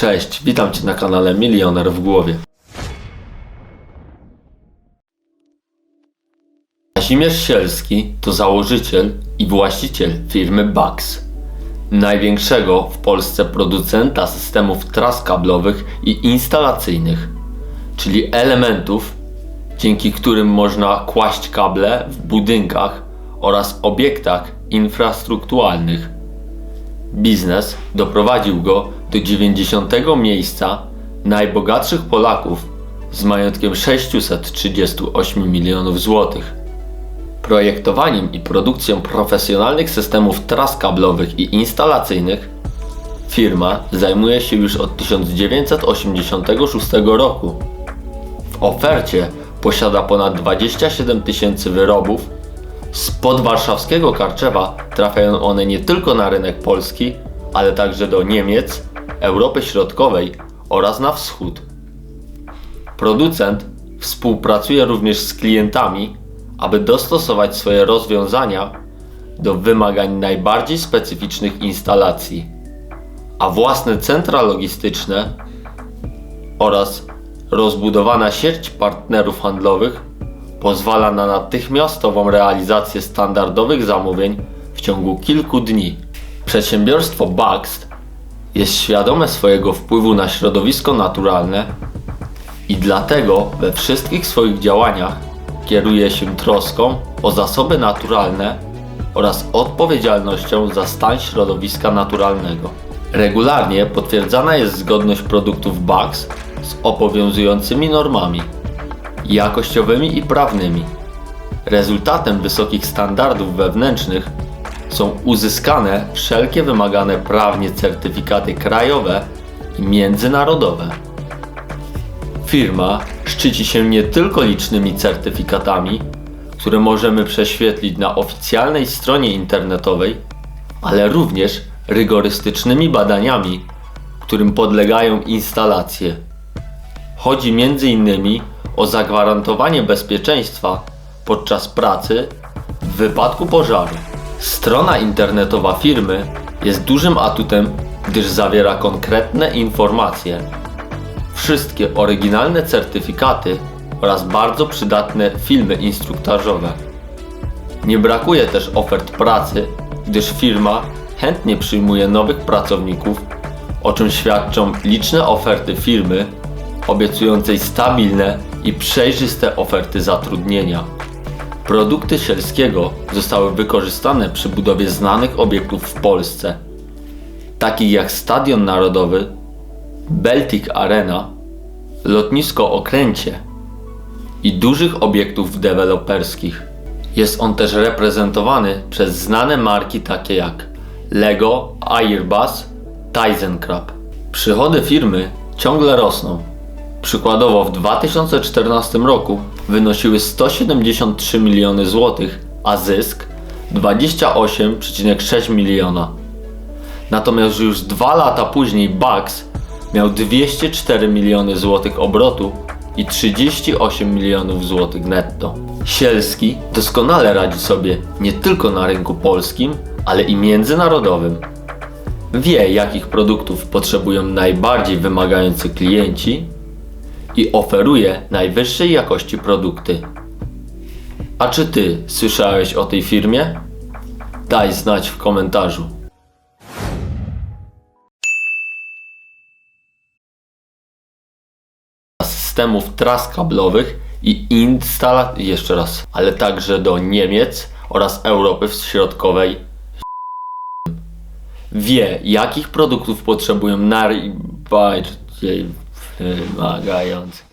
Cześć, witam Cię na kanale Milioner w głowie. Kazimierz Sielski to założyciel i właściciel firmy Bax, największego w Polsce producenta systemów tras kablowych i instalacyjnych, czyli elementów, dzięki którym można kłaść kable w budynkach oraz obiektach infrastrukturalnych. Biznes doprowadził go do 90 miejsca najbogatszych Polaków z majątkiem 638 milionów złotych. Projektowaniem i produkcją profesjonalnych systemów tras kablowych i instalacyjnych firma zajmuje się już od 1986 roku. W ofercie posiada ponad 27 tysięcy wyrobów. Z podwarszawskiego Karczewa trafiają one nie tylko na rynek polski, ale także do Niemiec, Europy Środkowej oraz na wschód. Producent współpracuje również z klientami, aby dostosować swoje rozwiązania do wymagań najbardziej specyficznych instalacji, a własne centra logistyczne oraz rozbudowana sieć partnerów handlowych pozwala na natychmiastową realizację standardowych zamówień w ciągu kilku dni. Przedsiębiorstwo Baxt jest świadome swojego wpływu na środowisko naturalne i dlatego we wszystkich swoich działaniach kieruje się troską o zasoby naturalne oraz odpowiedzialnością za stan środowiska naturalnego. Regularnie potwierdzana jest zgodność produktów Bax z obowiązującymi normami jakościowymi i prawnymi. Rezultatem wysokich standardów wewnętrznych są uzyskane wszelkie wymagane prawnie certyfikaty krajowe i międzynarodowe. Firma szczyci się nie tylko licznymi certyfikatami, które możemy prześwietlić na oficjalnej stronie internetowej, ale również rygorystycznymi badaniami, którym podlegają instalacje. Chodzi m.in. o zagwarantowanie bezpieczeństwa podczas pracy w wypadku pożaru. Strona internetowa firmy jest dużym atutem, gdyż zawiera konkretne informacje. Wszystkie oryginalne certyfikaty oraz bardzo przydatne filmy instruktażowe. Nie brakuje też ofert pracy, gdyż firma chętnie przyjmuje nowych pracowników, o czym świadczą liczne oferty firmy obiecującej stabilne i przejrzyste oferty zatrudnienia. Produkty Sielskiego zostały wykorzystane przy budowie znanych obiektów w Polsce, takich jak Stadion Narodowy, Baltic Arena, lotnisko Okręcie i dużych obiektów deweloperskich. Jest on też reprezentowany przez znane marki takie jak Lego, Airbus, ThyssenKrupp. Przychody firmy ciągle rosną. Przykładowo w 2014 roku wynosiły 173 miliony złotych, a zysk 28,6 miliona. Natomiast już dwa lata później Bugs miał 204 miliony złotych obrotu i 38 milionów złotych netto. Sielski doskonale radzi sobie nie tylko na rynku polskim, ale i międzynarodowym. Wie, jakich produktów potrzebują najbardziej wymagający klienci i oferuje najwyższej jakości produkty. A czy ty słyszałeś o tej firmie? Daj znać w komentarzu. systemów tras kablowych i instala... jeszcze raz, ale także do Niemiec oraz Europy Środkowej. Wie, jakich produktów potrzebują najbardziej wymagający